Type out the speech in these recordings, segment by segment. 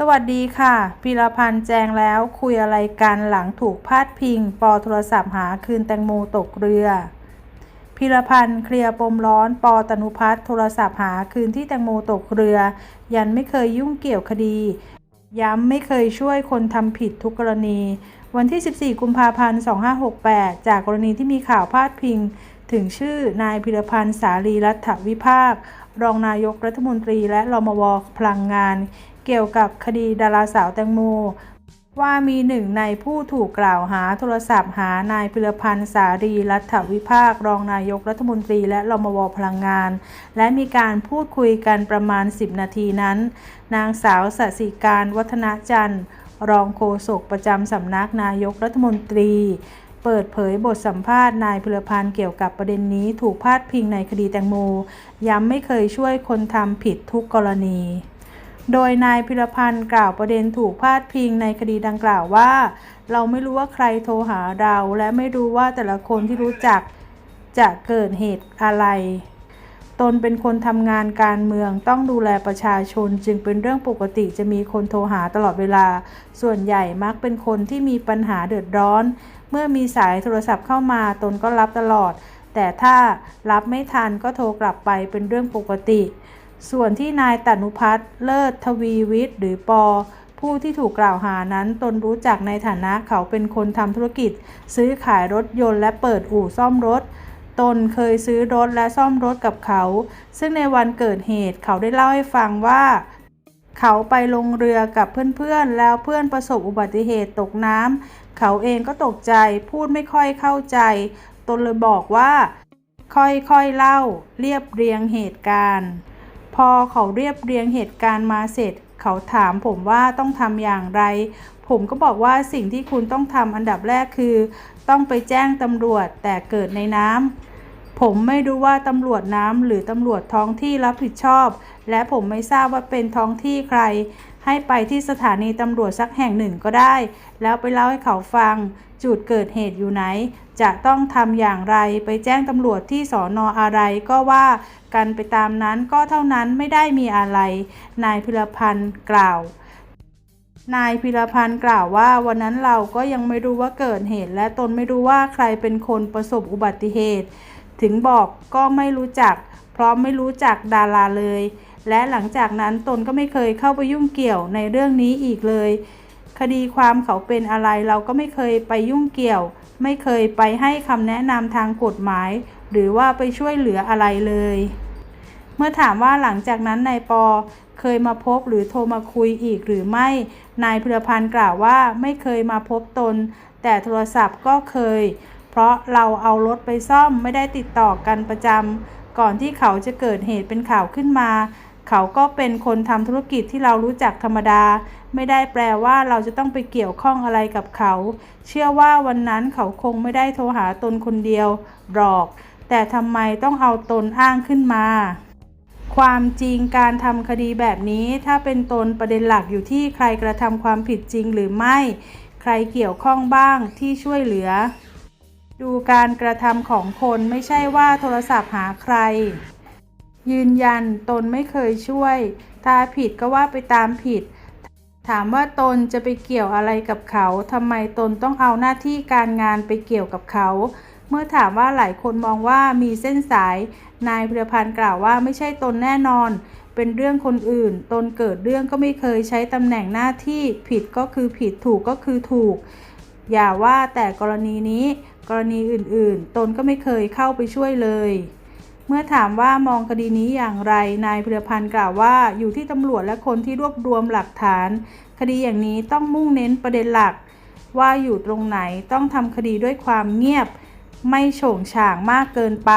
สวัสดีค่ะพีรพันธ์แจงแล้วคุยอะไรกันหลังถูกพาดพิง ปอโทรศัพท์หาคืนแตงโมตกเรือพีรพันธ์เคลียร์ปมร้อน ปอตนุพัฒน์โทรศัพท์หาคืนที่แตงโมตกเรือ ยันไม่เคยยุ่งเกี่ยวคดี ย้ำไม่เคยช่วยคนทำผิดทุกกรณี วันที่ 14 กุมภาพันธ์ 2568 จากกรณีที่มีข่าวพาดพิง ถึงชื่อนายพิรพันธ์สาลีรัฐวิภาค รองนายกรัฐมนตรีและรมวพลังงาน เกี่ยวกับคดีดาราสาวแตงโม ว่ามีหนึ่งในผู้ถูกกล่าวหาโทรศัพท์หานายพิรพันธ์สารีรัฐวิภาค รองนายกรัฐมนตรีและรมวพลังงาน และมีการพูดคุยกันประมาณ 10 นาทีนั้น นางสาวสสิการวัฒนจันทร์ รองโฆษกประจำสำนักนายกรัฐมนตรีเปิดเผยบทสัมภาษณ์นายพิรพันธ์เกี่ยวกับประเด็นนี้ถูกพาดพิงในคดีแตงโม ย้ำไม่เคยช่วยคนทำผิดทุกกรณี โดยนายพิรพันธ์กล่าวประเด็นถูกพาดพิงในคดีดังกล่าวว่า เราไม่รู้ว่าใครโทรหาเรา และไม่รู้ว่าแต่ละคนที่รู้จักจะเกิดเหตุอะไร ตนเป็นคนทำงานการเมืองต้องดูแลประชาชนจึงเป็นเรื่องปกติจะมีคนโทรหาตลอดเวลา ส่วนใหญ่มักเป็นคนที่มีปัญหาเดือดร้อน เมื่อมีสายโทรศัพท์เข้ามาตนก็รับตลอด แต่ถ้ารับไม่ทันก็โทรกลับไปเป็นเรื่องปกติ ส่วนที่นายตนุพัฒน์เลิศทวีวิทย์หรือปอ ผู้ที่ถูกกล่าวหานั้นตนรู้จักในฐานะเขาเป็นคนทำธุรกิจ ซื้อขายรถยนต์และเปิดอู่ซ่อมรถ ตนเคยซื้อรถและซ่อมรถกับเขา ซึ่งในวันเกิดเหตุเขาได้เล่าให้ฟังว่า เขาไปลงเรือกับเพื่อนๆ แล้วเพื่อนประสบอุบัติเหตุตกน้ำเขาเองก็ตกใจพูดไม่ค่อยเข้าใจ ตนเลยบอกว่า ค่อยๆเล่า เรียบเรียงเหตุการณ์ พอเขาเรียบเรียงเหตุการณ์มาเสร็จ เขาถามผมว่าต้องทำอย่างไร ผมก็บอกว่าสิ่งที่คุณต้องทำอันดับแรกคือ ต้องไปแจ้งตำรวจแต่เกิดในน้ำผมไม่รู้ว่าตำรวจน้ำหรือตำรวจท้องที่รับผิดชอบ และผมไม่ทราบว่าเป็นท้องที่ใคร ให้ไปที่สถานีตำรวจสักแห่งหนึ่งก็ได้ แล้วไปเล่าให้เขาฟัง จุดเกิดเหตุอยู่ไหน จะต้องทำอย่างไรไปแจ้งตำรวจที่สอนออะไรก็ว่ากันไปตามนั้นก็เท่านั้นไม่ได้มีอะไร นายพิรพันธ์กล่าวนายพิรพันธ์กล่าวว่าวันนั้นเราก็ยังไม่รู้ว่าเกิดเหตุ และตนไม่รู้ว่าใครเป็นคนประสบอุบัติเหตุ ถึงบอกก็ไม่รู้จัก เพราะไม่รู้จักดาราเลย และหลังจากนั้นตนก็ไม่เคยเข้าไปยุ่งเกี่ยวในเรื่องนี้อีกเลย คดีความเขาเป็นอะไรเราก็ไม่เคยไปยุ่งเกี่ยว ไม่เคยไปให้คำแนะนำทางกฎหมาย หรือว่าไปช่วยเหลืออะไรเลย เมื่อถามว่าหลังจากนั้นนายปอเคยมาพบหรือโทรมาคุยอีกหรือไม่ นายพิรพันธ์กล่าวว่าไม่เคยมาพบตน แต่โทรศัพท์ก็เคย เพราะเราเอารถไปซ่อมไม่ได้ติดต่อกันประจำก่อนที่เขาจะเกิดเหตุเป็นข่าวขึ้นมา เขาก็เป็นคนทำธุรกิจที่เรารู้จักธรรมดา ไม่ได้แปลว่าเราจะต้องไปเกี่ยวข้องอะไรกับเขา เชื่อว่าวันนั้นเขาคงไม่ได้โทรหาตนคนเดียวหรอก แต่ทำไมต้องเอาตนอ้างขึ้นมาความจริงการทำคดีแบบนี้ถ้าเป็นตนประเด็นหลักอยู่ที่ใครกระทำความผิดจริงหรือไม่ ใครเกี่ยวข้องบ้างที่ช่วยเหลือ ดูการกระทำของคนไม่ใช่ว่าโทรศัพท์หาใคร ยืนยันตนไม่เคยช่วย ถ้าผิดก็ว่าไปตามผิด ถามว่าตนจะไปเกี่ยวอะไรกับเขาทำไมตนต้องเอาหน้าที่การงานไปเกี่ยวกับเขา เมื่อถามว่าหลายคนมองว่ามีเส้นสาย นายพิรพันธ์กล่าวว่าไม่ใช่ตนแน่นอน เป็นเรื่องคนอื่น ตนเกิดเรื่องก็ไม่เคยใช้ตำแหน่งหน้าที่ ผิดก็คือผิดถูกก็คือถูก อย่าว่าแต่กรณีนี้ กรณีอื่นๆ ตนก็ไม่เคยเข้าไปช่วยเลย เมื่อถามว่ามองคดีนี้อย่างไร นายพิรพันธ์กล่าวว่าอยู่ที่ตำรวจและคนที่รวบรวมหลักฐาน คดีอย่างนี้ต้องมุ่งเน้นประเด็นหลัก ว่าอยู่ตรงไหนต้องทำคดีด้วยความเงียบ ไม่โฉงฉางมากเกินไป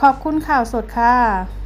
ขอบคุณข่าวสดค่ะ